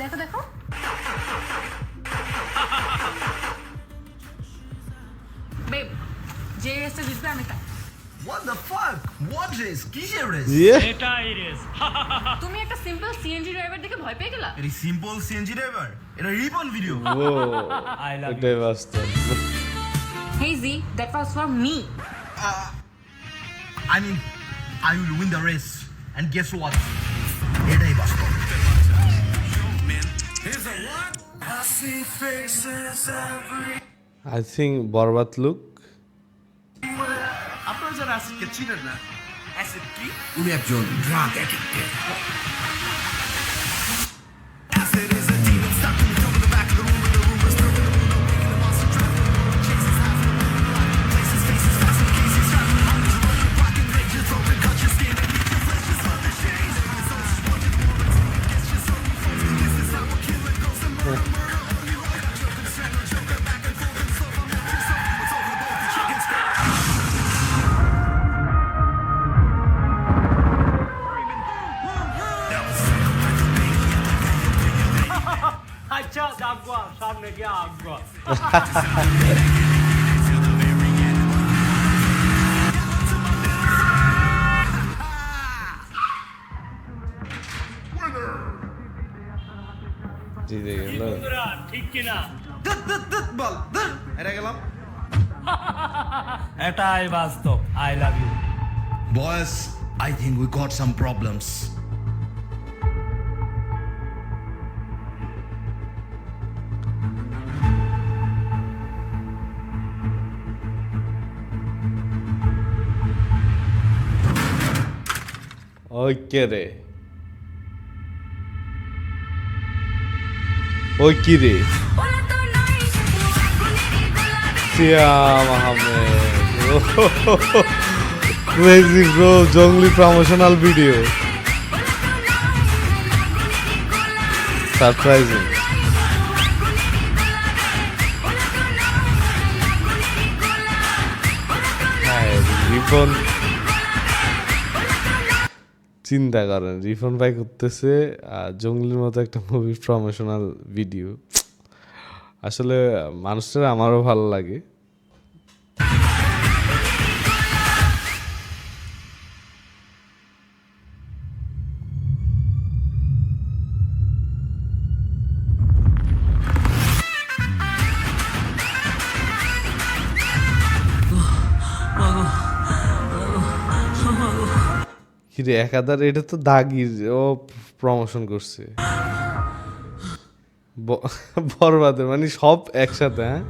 দেখো দেখো বেব যে রেসটা জিতবে আমি তা What the fuck? What race? কিসের race? এটাই race. তুমি একটা সিম্পল সিএনজি ড্রাইভার দেখে ভয় পেয়ে গেলা? এটা সিম্পল সিএনজি ড্রাইভার? এটা Ripon video. O I love you. Devasted. Hey Z, that was for me. Uh, I mean, I will win the race. And guess what? I think Borbaad look আপনারা যারা অ্যাসিডকে চিনেন না অ্যাসিড কি? উনি একজন drug addicted আচ্ছা যাব সামনে গিয়ে আগ্রহ জিতে গেল ঠিক কিনা? বল হেরে গেলাম। এটাই বাস্তব I love you boys I think we got some problems okay রে ওই কি রে সিয়াম ক্রেজি ব্রো জঙ্গলি প্রমোশনাল ভিডিও সারপ্রাইজিং রিপন চিন্তা করেন রিফন ভাই করতেছে জঙ্গলির মতো একটা মুভির প্রমোশনাল ভিডিও আসলে মানুষের আমারও ভালো লাগে। কিরে একাদার, এটা তো দাগির, ও প্রমোশন করছে। বরবাদের মানে সব একসাথে হ্যাঁ?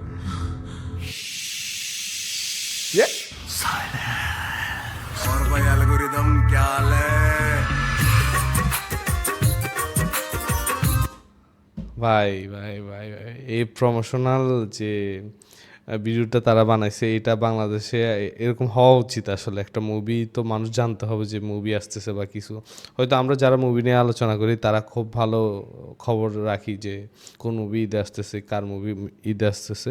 ইয়ে! ভাই ভাই ভাই ভাই, এই প্রমোশনাল যে ভিডিওটা তারা বানাইছে, এটা বাংলাদেশে এরকম হওয়া উচিত আসলে। একটা মুভি তো মানুষ জানতে হবে যে মুভি আসতেছে বা কিছু। হয়তো আমরা যারা মুভি নিয়ে আলোচনা করি, তারা খুব ভালো খবর রাখি যে কোন মুভি ঈদে আসতেছে, কার মুভি ঈদে আসতেছে।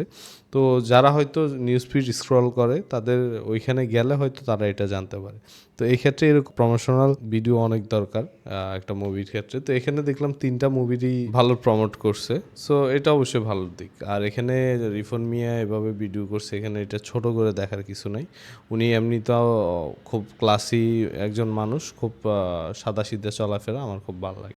তো যারা হয়তো নিউজ ফিড স্ক্রল করে, তাদের ওইখানে গেলে হয়তো তারা এটা জানতে পারে। তো এই ক্ষেত্রে এরকম প্রমোশনাল ভিডিও অনেক দরকার একটা মুভির ক্ষেত্রে। তো এখানে দেখলাম তিনটা মুভিরই ভালো প্রমোট করছে। সো এটা অবশ্যই ভালো দিক। আর এখানে রিফন মিয়া এভাবে ভিডিও করছে, এখানে এটা ছোট করে দেখার কিছু নাই। উনি এমনি তো খুব ক্লাসি একজন মানুষ, খুব সাদা সিদ্ধা চলাফেরা আমার খুব ভালো লাগে।